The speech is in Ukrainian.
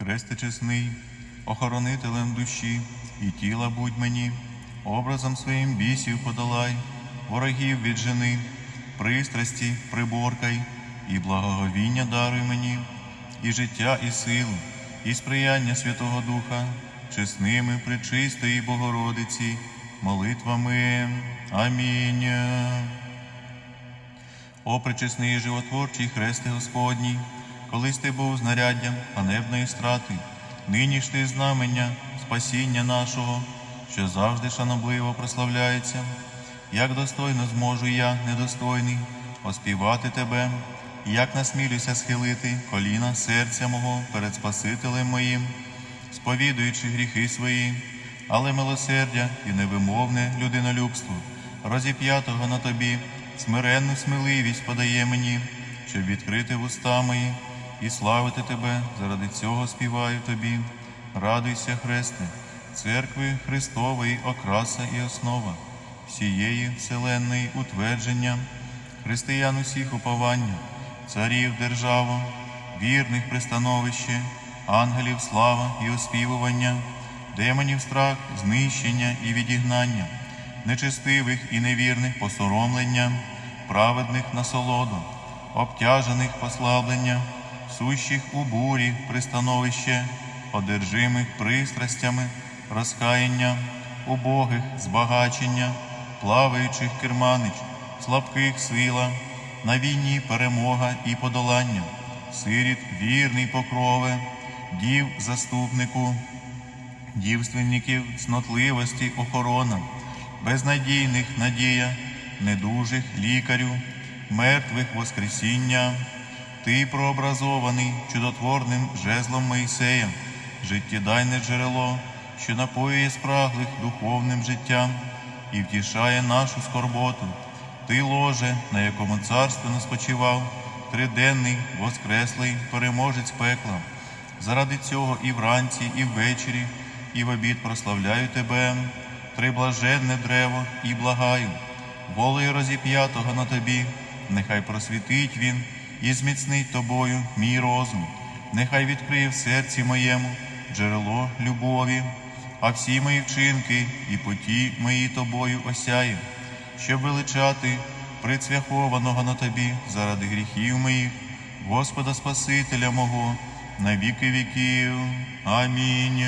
Хресте чесний, охоронителем душі і тіла будь мені, образом своїм бісів подолай, ворогів віджени, пристрасті приборкай, і благоговіння даруй мені, і життя, і силу, і сприяння Святого Духа, чесними причистої Богородиці, молитвами. Амінь. О, пречесний і животворчий хресте Господній, колись ти був знаряддям ганебної страти, нині ж ти знамення спасіння нашого, що завжди шанобливо прославляється, як достойно зможу я, недостойний, оспівати тебе, як насмілюся схилити коліна серця мого перед Спасителем моїм, сповідуючи гріхи свої, але милосердя і невимовне людинолюбство, розіп'ятого на тобі, смиренну сміливість подає мені, щоб відкрити вуста мої і славити тебе, заради цього співаю тобі. Радуйся, Христе, церкви Христової окраса і основа, всієї вселенної утвердження, християн усіх уповання, царів держава, вірних пристановище, ангелів слава і оспівування, демонів страх, знищення і відігнання, нечестивих і невірних посоромлення, праведних насолоду, обтяжених послаблення, сущих у бурі пристановище, одержимих пристрастями, розкаяння, убогих збагачення, плаваючих керманич, слабких сила, на війні перемога і подолання, сиріт вірний покрове, дів заступнику, дівственників цнотливості охорона, безнадійних надія, недужих лікарю, мертвих воскресіння. Ти прообразований чудотворним жезлом Моїсея, життєдайне джерело, що напоює спраглих духовним життям і втішає нашу скорботу. Ти ложе, на якому царство не спочивав, триденний, воскреслий переможець пекла. Заради цього і вранці, і ввечері, і в обід прославляю тебе, триблаженне древо, і благаю, волею розіп'ятого на тобі, нехай просвітить він і зміцнить тобою мій розум, нехай відкриє в серці моєму джерело любові, а всі мої вчинки і путі мої тобою осяю, щоб величати прицвяхованого на тобі заради гріхів моїх, Господа Спасителя мого, на віки віків. Амінь.